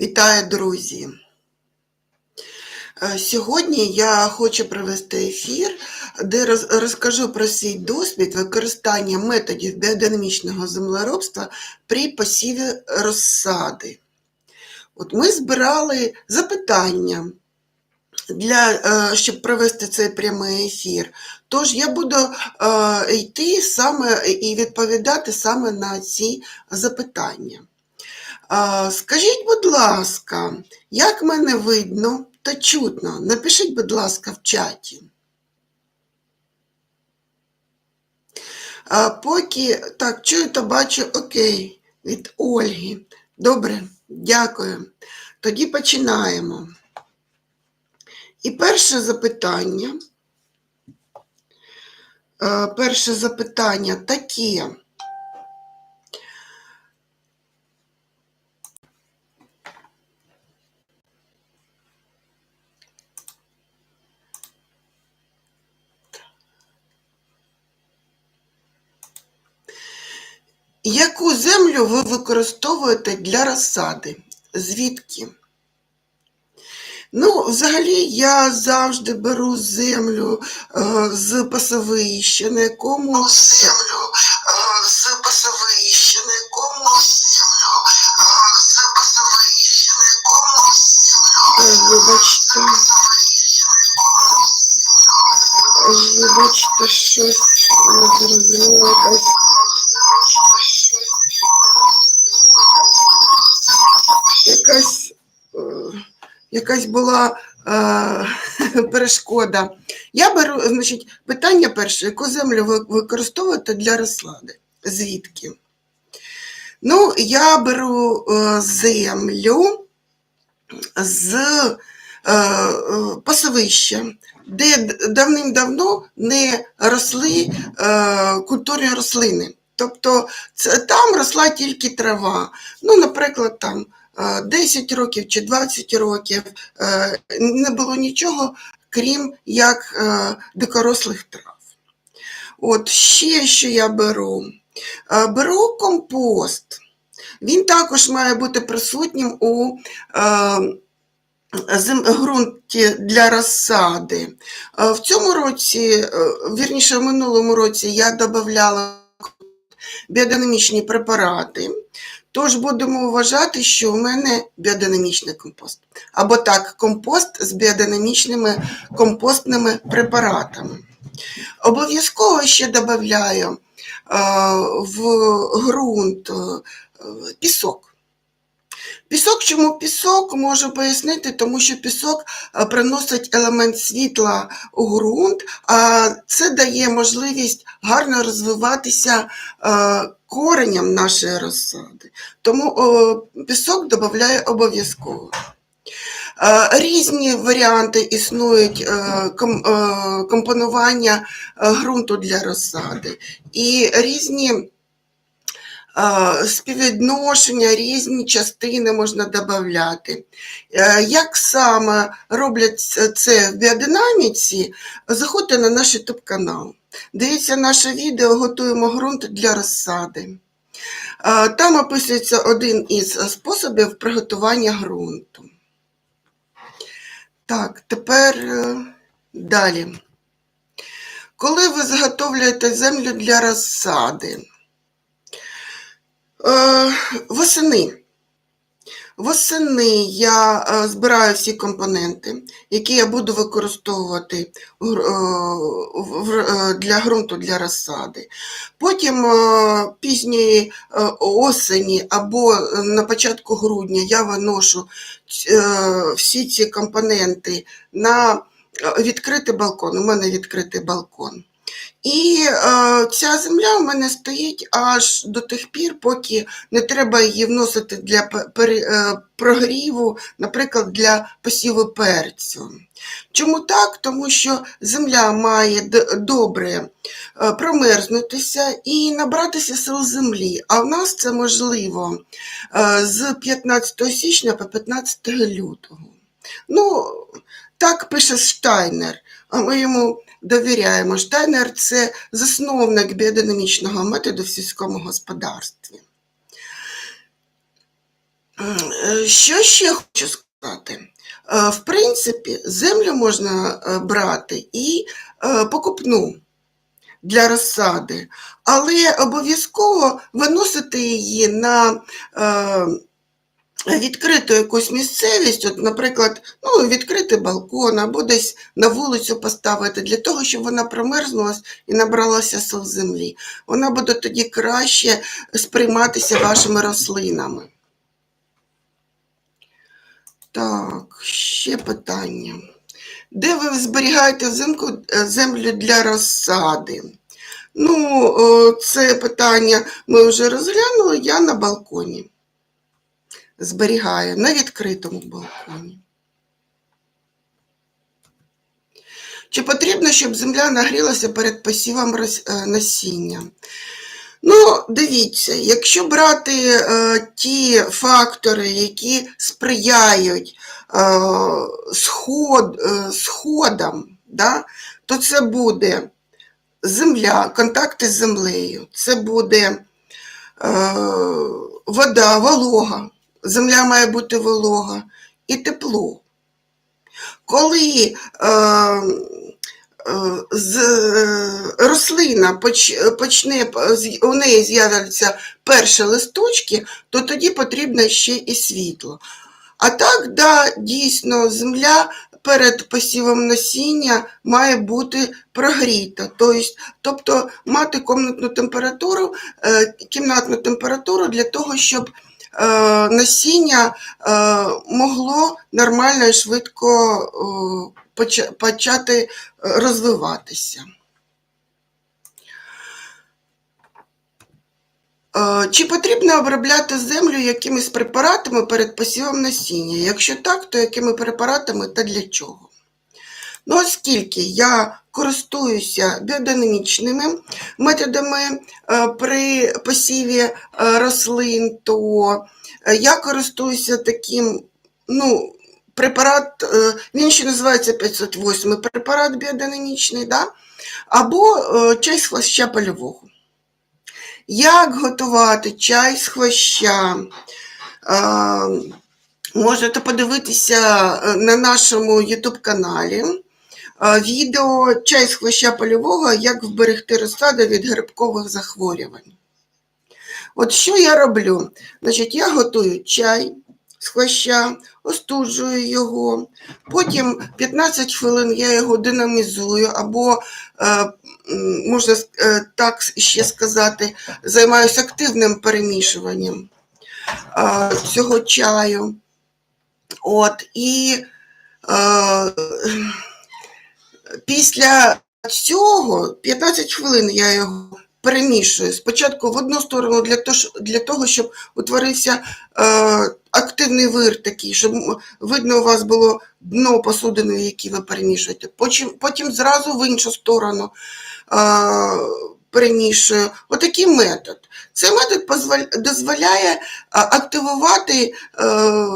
Вітаю, друзі! Е, Сьогодні я хочу провести ефір, де розкажу про свій досвід використання методів біодинамічного землеробства при посіві розсади. От ми збирали запитання для, е, щоб провести цей прямий ефір. Тож я буду е, йти саме і відповідати саме на ці запитання. Скажіть, будь ласка, як мене видно та чутно? Напишіть, будь ласка, в чаті. Поки так, чую та бачу, окей, від Ольги. Добре, дякую. Тоді починаємо. І перше запитання. Перше запитання таке. Яку землю ви використовуєте для розсади? Звідки? Ну, взагалі, я завжди беру землю е, з пасовища, на якому землю е, з пасовища, на якому землю е, з пасовища, на якому землю. Вибачте. Вибачте, щось якась була е, перешкода. Я беру, значить, питання перше, яку землю ви використовуєте для розсади? Звідки? Ну, я беру е, землю з е, е, пасовища, де давним-давно не росли е, культурні рослини. Тобто це, там росла тільки трава. Ну, наприклад, там 10 років чи 20 років е, не було нічого, крім як е, дикорослих трав. От ще що я беру? Е, Беру компост. Він також має бути присутнім у е, ґрунті для розсади. Е, В цьому році, е, вірніше, в минулому році я додавала біодинамічні препарати. Тож будемо вважати, що в мене біодинамічний компост. Або так, компост з біодинамічними компостними препаратами. Обов'язково ще додаю е, в ґрунт е, пісок. Пісок, чому пісок, можу пояснити, тому що пісок е, приносить елемент світла у ґрунт, а це дає можливість гарно розвиватися е, кореням нашої розсади. Тому пісок додаю обов'язково. Е, Різні варіанти існують ком- компонування ґрунту для розсади. І різні співвідношення, різні частини можна додати. Е, Як саме роблять це- в біодинаміці, заходьте на наш YouTube канал. Дивіться наше відео, готуємо ґрунт для розсади. Е, Там описується один із способів приготування ґрунту. Так, тепер е, далі. Коли ви заготовлюєте землю для розсади? Е, Восени. Восени я е, збираю всі компоненти, які я буду використовувати е, для ґрунту для розсади. Потім пізньої осені або на початку грудня я виношу всі ці компоненти на відкритий балкон. У мене відкритий балкон. І е, ця земля у мене стоїть аж до тих пір, поки не треба її вносити для пе- пере- е, прогріву, наприклад, для посіву перцю. Чому так? Тому що земля має добре е, промерзнутися і набратися сил землі. А в нас це можливо е, з 15 січня по 15 лютого. Ну, так пише Штайнер, а ми йому довіряємо. Штайнер це засновник біодинамічного методу в сільському господарстві. Е, Що ще хочу сказати? Е, В принципі, землю можна е, брати і покупну для розсади, але обов'язково виносити її на відкриту якусь місцевість, от, наприклад, ну, відкритий балкон або десь на вулицю поставити, для того, щоб вона промерзнулась і набралася сил землі. Вона буде тоді краще сприйматися вашими рослинами. Так, ще питання. Де ви зберігаєте взимку е, землю для розсади? Ну, це питання ми вже розглянули, я на балконі. Зберігаю на відкритому балконі. Чи потрібно, щоб земля нагрілася перед посівом е, насіння? Ну, дивіться, якщо брати е, ті фактори, які сприяють е, сход, е, сходам, да, то це буде земля, контакти з землею, це буде е, вода, волога. Земля має бути волога і тепло. Коли е, е, з, е, рослина поч, почне, у неї з'являться перші листочки, то тоді потрібно ще і світло. А так, да, дійсно, земля перед посівом насіння має бути прогріта, тобто, тобто мати комнатну температуру, е, кімнатну температуру для того, щоб насіння е, могло нормально і швидко е, почати е, розвиватися. Е, Чи потрібно обробляти землю якимись препаратами перед посівом насіння? Якщо так, то якими препаратами та для чого? Ну, оскільки я користуюся біодинамічними методами е, при посіві е, рослин, то е, я користуюся таким, ну, препарат, він ще називається 508 препарат біодинамічний, да? або чай з хвоща польового. Як готувати чай з хвоща? Можете подивитися на нашому YouTube-каналі е, відео чай з хвоща польового, як вберегти розсаду від грибкових захворювань. От що я роблю? Значить, я готую чай з хвоща, остуджую його, потім 15 хвилин я його динамізую, або, е, можна е, так ще сказати, займаюся активним перемішуванням е, цього чаю. От, і е, після цього 15 хвилин я його перемішую. Спочатку в одну сторону для того, для того щоб утворився е, активний вир такий, щоб видно у вас було дно посудини, в якій ви перемішуєте. Потім, потім зразу в іншу сторону е, перемішую. Отакий метод. Цей метод дозволяє активувати е,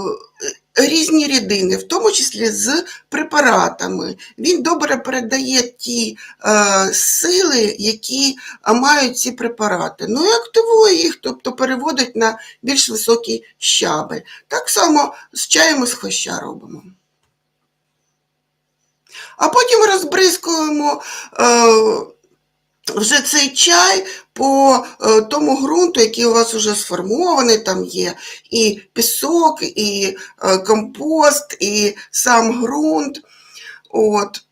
різні рідини, в тому числі з препаратами. Він добре передає ті е, сили, які мають ці препарати. Ну і активує їх, тобто переводить на більш високий щабель. Так само з чаєм з хвоща робимо. А потім розбризкуємо е, вже цей чай по е, тому ґрунту, який у вас вже сформований, там є і пісок, і е, компост, і сам ґрунт. От.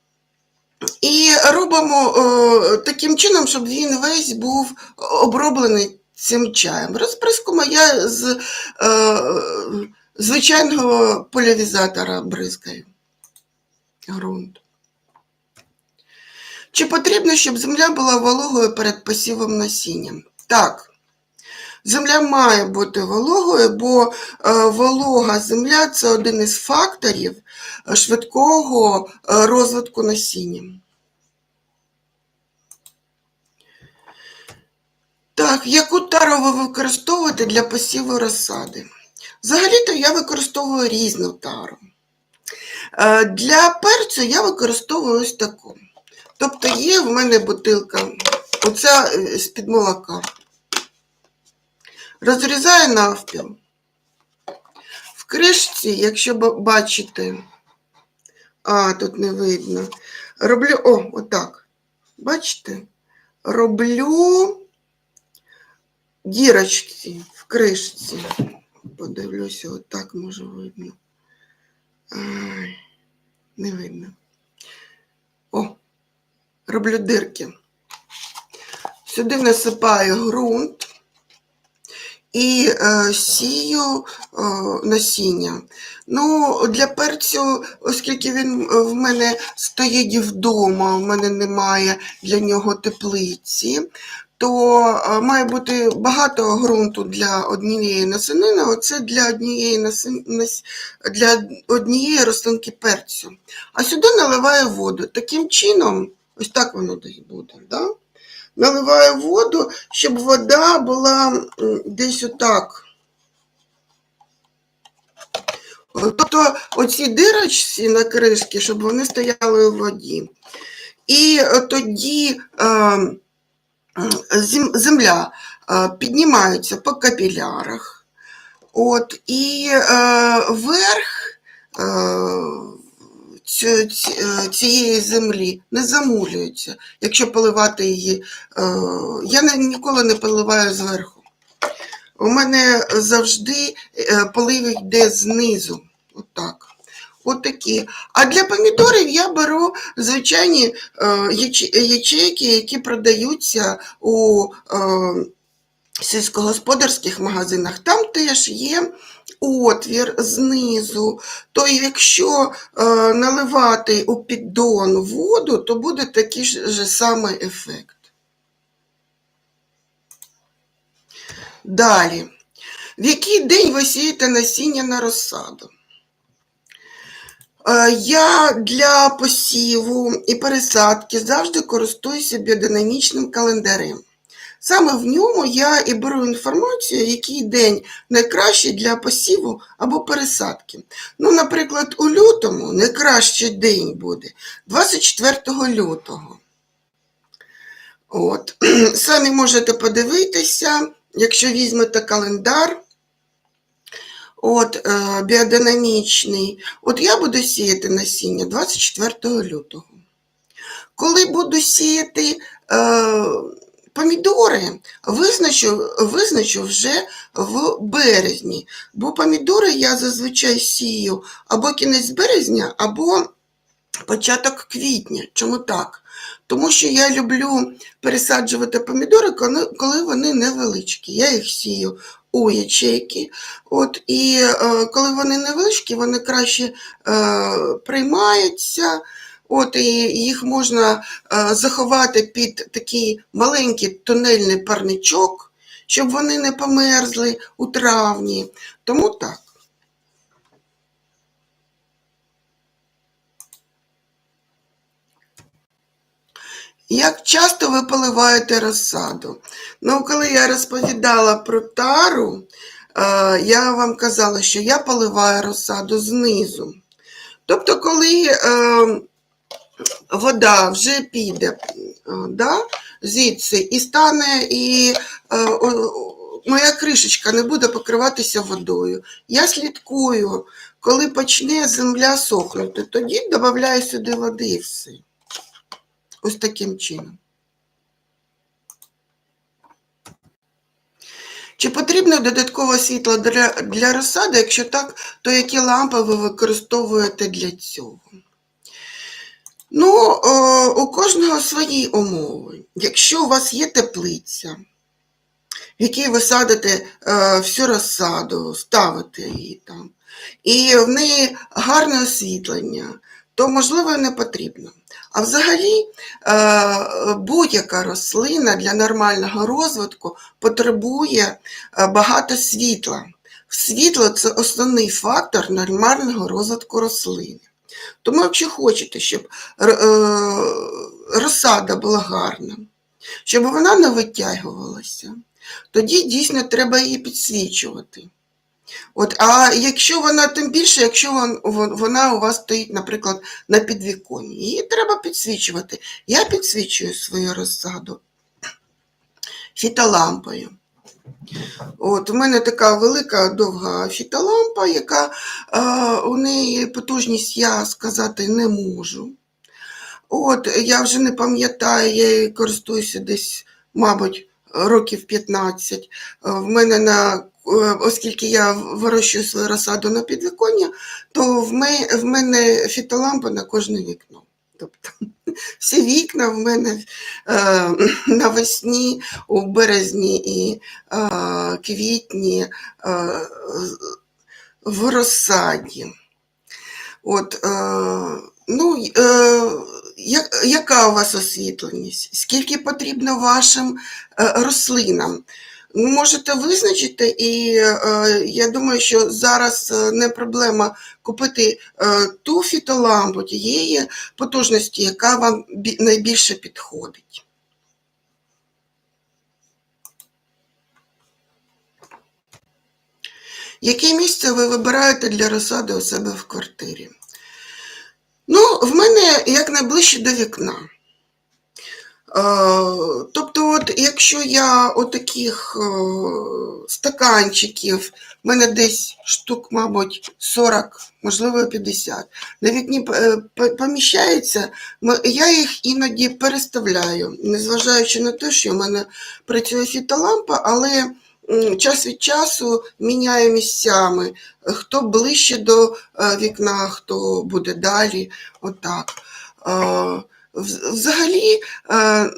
І робимо е, таким чином, щоб він весь був оброблений цим чаєм. Розбризкуємо я з звичайного поляризатора бризкаю ґрунт. Чи потрібно, щоб земля була вологою перед посівом насінням? Так. Земля має бути вологою, бо е, волога земля це один із факторів е, швидкого е, розвитку насіння. Так, яку тару ви використовуєте для посіву розсади? Взагалі-то я використовую різну тару. Для перцю я використовую ось таку. Тобто є в мене бутилка, оця е, з-під молока. Розрізаю навпіл. В кришці, якщо бачите, а, тут не видно. Роблю, о, отак. Бачите? Роблю дірочки в кришці. Подивлюся, отак може видно. Ай, не видно. Роблю дирки. Сюди насипаю ґрунт і е, сію е, насіння. Ну, для перцю, оскільки він е, в мене стоїть вдома, в мене немає для нього теплиці, то е, має бути багато ґрунту для однієї насинини. Оце для однієї насин... для однієї рослинки перцю. А сюди наливаю воду. Таким чином, ось так воно десь буде. Да? Наливаю воду, щоб вода була десь отак. Тобто оці дирочці на кришки, щоб вони стояли у воді. І е, тоді е, земля е, піднімається по капілярах. От, і е, верх е, е, цієї землі не замулюється, якщо поливати її. Е, я ніколи не поливаю зверху. У мене завжди е, полив йде знизу. Отак. Отакі. А для помідорів я беру звичайні е, ячейки, які продаються у е, сільськогосподарських магазинах. Там теж є отвір знизу. То якщо е, наливати у піддон воду, то буде такий же самий ефект. Далі. В який день ви сієте насіння на розсаду? Е, Я для посіву і пересадки завжди користуюся біодинамічним календарем. Саме в ньому я і беру інформацію, який день найкращий для посіву або пересадки. Ну, наприклад, у лютому найкращий день буде 24 лютого. От. Самі можете подивитися, якщо візьмете календар. От, е, біодинамічний. От я буду сіяти насіння 24 лютого. Коли буду сіяти е, помідори, визначу, визначу вже в березні. Бо помідори я зазвичай сію або кінець березня, або початок квітня. Чому так? Тому що я люблю пересаджувати помідори, коли, вони невеличкі. Я їх сію у ячейки. От, і е, коли вони невеличкі, вони краще е, приймаються. От, і їх можна е, заховати під такий маленький тунельний парничок, щоб вони не померзли у травні. Тому так. Як часто ви поливаєте розсаду? Ну, коли я розповідала про тару, е, я вам казала, що я поливаю розсаду знизу. Тобто, коли е, вода вже піде е, да, звідси і стане, і е, моя кришечка не буде покриватися водою. Я слідкую, коли почне земля сохнути, тоді додаю сюди води і все. Ось таким чином. Чи потрібно додаткове світло для, для розсади? Якщо так, то які лампи ви використовуєте для цього? Ну, о, у кожного свої умови. Якщо у вас є теплиця, в якій ви садите е, всю розсаду, ставите її там, і в неї гарне освітлення, то можливо не потрібно. А взагалі е, будь-яка рослина для нормального розвитку потребує е, багато світла. Світло це основний фактор нормального розвитку рослини. Тому, якщо хочете, щоб е, розсада була гарна, щоб вона не витягувалася, тоді дійсно треба її підсвічувати. От, а якщо вона, тим більше, якщо вон- вон- вона у вас стоїть, наприклад, на підвіконні, її треба підсвічувати. Я підсвічую свою розсаду фітолампою. От, у мене така велика довга фітолампа, яка е, у неї потужність я сказати не можу. От, я вже не пам'ятаю, я її користуюся десь, мабуть, років 15. Е, В мене на, е, оскільки я вирощую свою розсаду на підвіконня, то в мене фітолампа на кожне вікно. Тобто всі вікна в мене е, навесні, у березні і е, квітні е, в розсаді. От, е, ну, е, я- яка у вас освітленість? Скільки потрібно вашим е, рослинам? Ну, Можете визначити, і е, я думаю, що зараз е, не проблема купити е, ту фітолампу тієї потужності, яка вам найбільше підходить. Яке місце ви вибираєте для розсади у себе в квартирі? Ну, в мене як найближче до вікна. Е, Тобто, от, якщо я отаких е, стаканчиків, в мене десь штук, мабуть, 40, можливо, 50, на вікні е, поміщається, я їх іноді переставляю, незважаючи на те, що в мене працює фітолампа, але час від часу міняю місцями, хто ближче до вікна, хто буде далі, отак. Вз- Взагалі, е,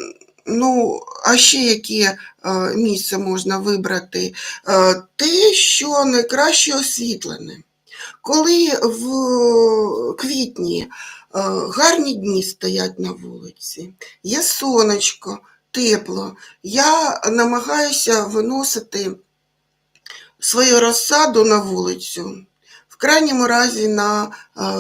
ну, а ще яке е, місце можна вибрати? Е, Те, що найкраще освітлене. Коли в квітні гарні дні стоять на вулиці, є сонечко, тепло, я намагаюся виносити свою розсаду на вулицю, в крайньому разі на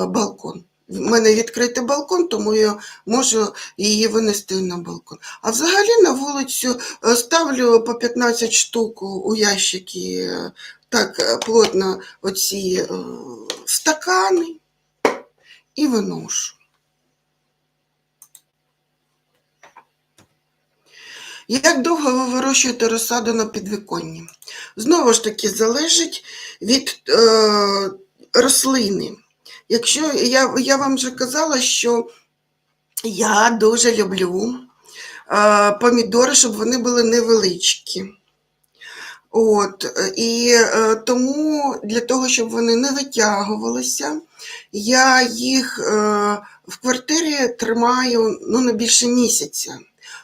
балкон. В мене відкритий балкон, тому я можу її винести на балкон. А взагалі на вулицю е, ставлю по 15 штук у- ящики, е, так е, плотно оці стакани і виношу. Як довго ви вирощуєте розсаду на підвіконні? Знову ж таки, залежить від е, рослини. Якщо я, я вам вже казала, що я дуже люблю е, помідори, щоб вони були невеличкі. От, і е, тому для того, щоб вони не витягувалися, я їх е, в квартирі тримаю ну, не більше місяця,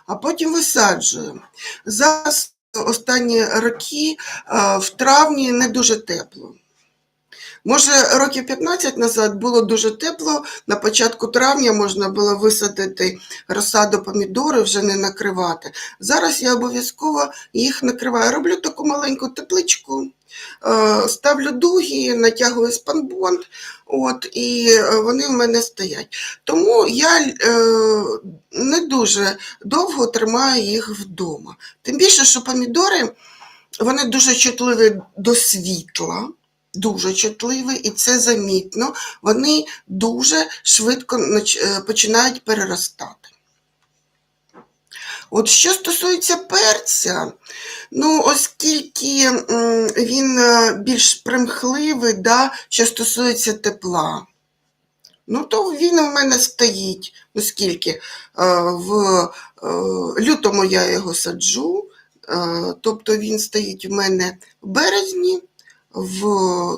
а потім висаджую. Зараз останні роки е, в травні не дуже тепло. Може, років 15 назад було дуже тепло. На початку травня можна було висадити розсаду помідори, вже не накривати. Зараз я обов'язково їх накриваю. Роблю таку маленьку тепличку, е, ставлю дуги, натягую спанбонд, от, і е, вони в мене стоять. Тому я е, не дуже довго тримаю їх вдома. Тим більше, що помідори вони дуже чутливі до світла. Дуже чутливі, і це замітно. Вони дуже швидко е, починають переростати. От що стосується перця, ну, оскільки він е, більш примхливий, да, що стосується тепла, ну, то він у мене стоїть, ну скільки, е, в лютому я його саджу, тобто він стоїть у мене в березні, в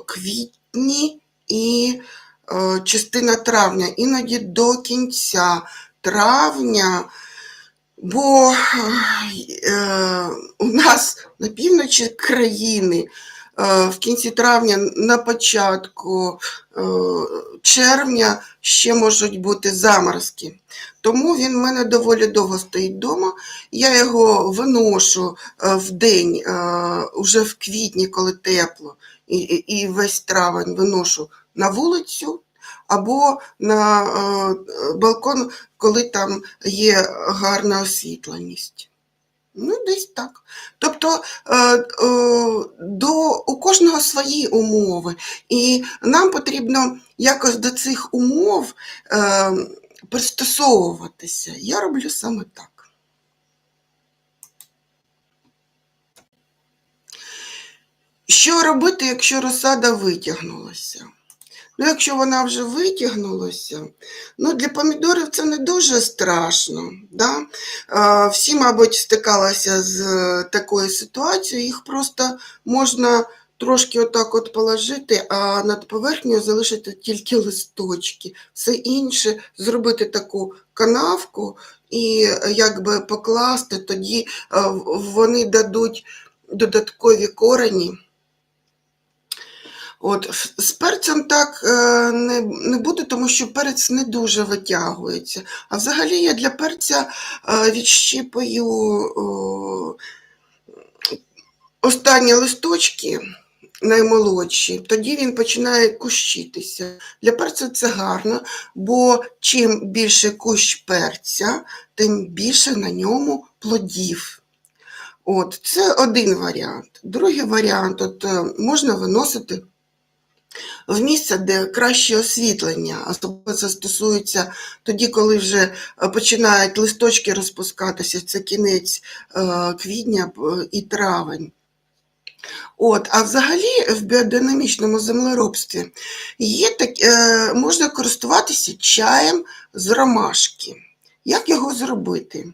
квітні і е, частина травня, іноді до кінця травня, бо е, у нас на півночі країни в кінці травня, на початку е, червня ще можуть бути заморозки. Тому він в мене доволі довго стоїть вдома. Я його виношу е, в день, е, уже в квітні, коли тепло, і, весь травень виношу на вулицю або на е, балкон, коли там є гарна освітленість. Ну, десь так. Тобто е, е, до, у кожного свої умови, і нам потрібно якось до цих умов е, пристосовуватися. Я роблю саме так. Що робити, якщо розсада витягнулася? Ну, якщо вона вже витягнулася, ну для помідорів це не дуже страшно. Да? Всі, мабуть, стикалися з е, такою ситуацією, їх просто можна трошки отак от положити, а над поверхнею залишити тільки листочки. Все інше зробити таку канавку і якби покласти, тоді е, вони дадуть додаткові корені. От, з перцем так е, не, не буде, тому що перець не дуже витягується. А взагалі я для перця е, відщіпаю останні листочки наймолодші, тоді він починає кущитися. Для перця це гарно, бо чим більше кущ перця, тим більше на ньому плодів. От, це один варіант. Другий варіант от, е, можна виносити в місце, де краще освітлення, особливо це стосується тоді, коли вже е, починають листочки розпускатися, це кінець е, квітня і травень. От, а взагалі в біодинамічному землеробстві є так, е, можна користуватися чаєм з ромашки. Як його зробити?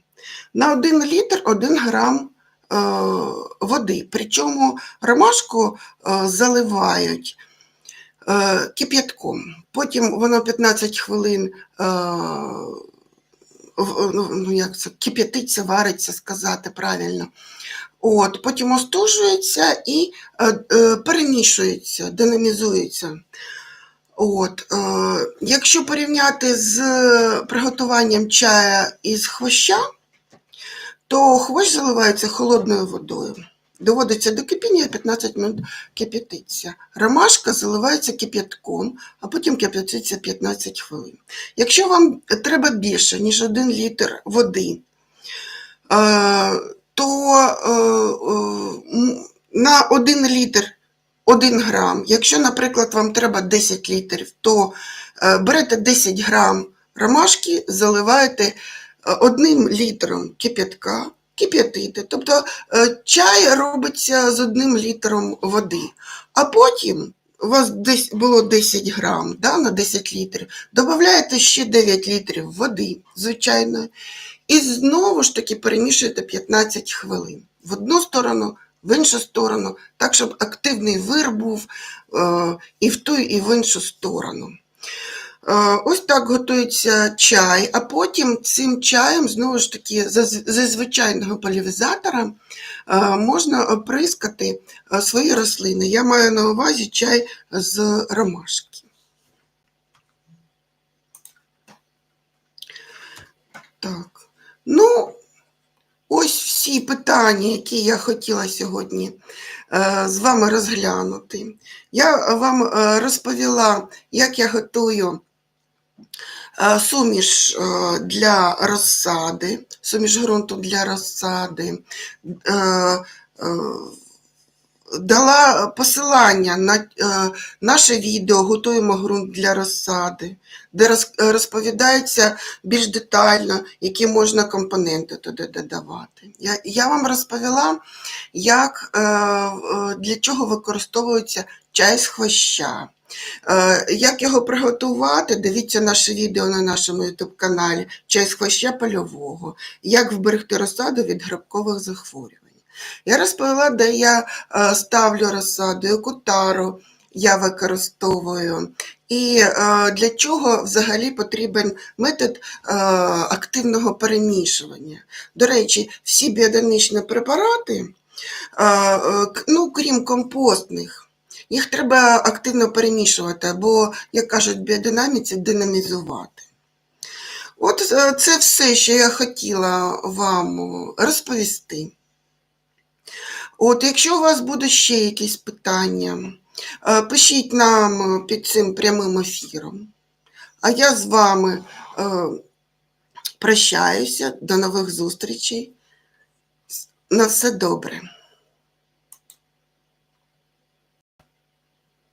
На 1 літр 1 грам води. Причому ромашку заливають кип'ятком. Потім воно 15 хвилин е, ну, ну, як це, кип'ятиться, вариться, сказати правильно. От, потім остужується і е, е, перемішується, динамізується. От, е, якщо порівняти з приготуванням чая із хвоща, то хвощ заливається холодною водою. Доводиться до кипіння 15 минут кип'ятиться. Ромашка заливається кип'ятком, а потім кип'ятиться 15 хвилин. Якщо вам треба більше, ніж 1 літр води, е, то е, е, на 1 літр 1 грам. Якщо, наприклад, вам треба 10 літрів, то берете 10 грам ромашки, заливаєте е, одним літром кип'ятка, кип'ятите. Тобто е, чай робиться з одним літром води. А потім у вас десь було 10 грам да, на 10 літрів, додаєте ще 9 літрів води, звичайно, і знову ж таки перемішуєте 15 хвилин в одну сторону, в іншу сторону, так, щоб активний вир був е, і в ту, і в іншу сторону. Е, Ось так готується чай, а потім цим чаєм, знову ж таки, за- звичайного полівізатора е, можна оприскати е, свої рослини. Я маю на увазі чай з ромашки. Так. Ну, ось всі питання, які я хотіла сьогодні з вами розглянути. Я вам розповіла, як я готую суміш е, для розсади, суміш ґрунту для розсади. Е, е, Дала посилання на е, наше відео Готуємо ґрунт для розсади, де е, розповідається більш детально, які можна компоненти туди додавати. Я, я вам розповіла, як, е, е, для чого використовується чай з хвоща. Е, Як його приготувати, дивіться наше відео на нашому YouTube каналі Чай з хвоща польового, як вберегти розсаду від грибкових захворювань. Я розповіла, де я е, ставлю розсаду, яку тару я використовую, і е, для чого взагалі потрібен метод активного перемішування. До речі, всі біодинамічні препарати, ну, крім компостних, їх треба активно перемішувати, або, як кажуть в біодинаміці, динамізувати. От е, це все, що я хотіла вам розповісти. От, якщо у вас будуть ще якісь питання, е, пишіть нам під цим прямим ефіром. А я з вами е, прощаюся. До нових зустрічей. На все добре.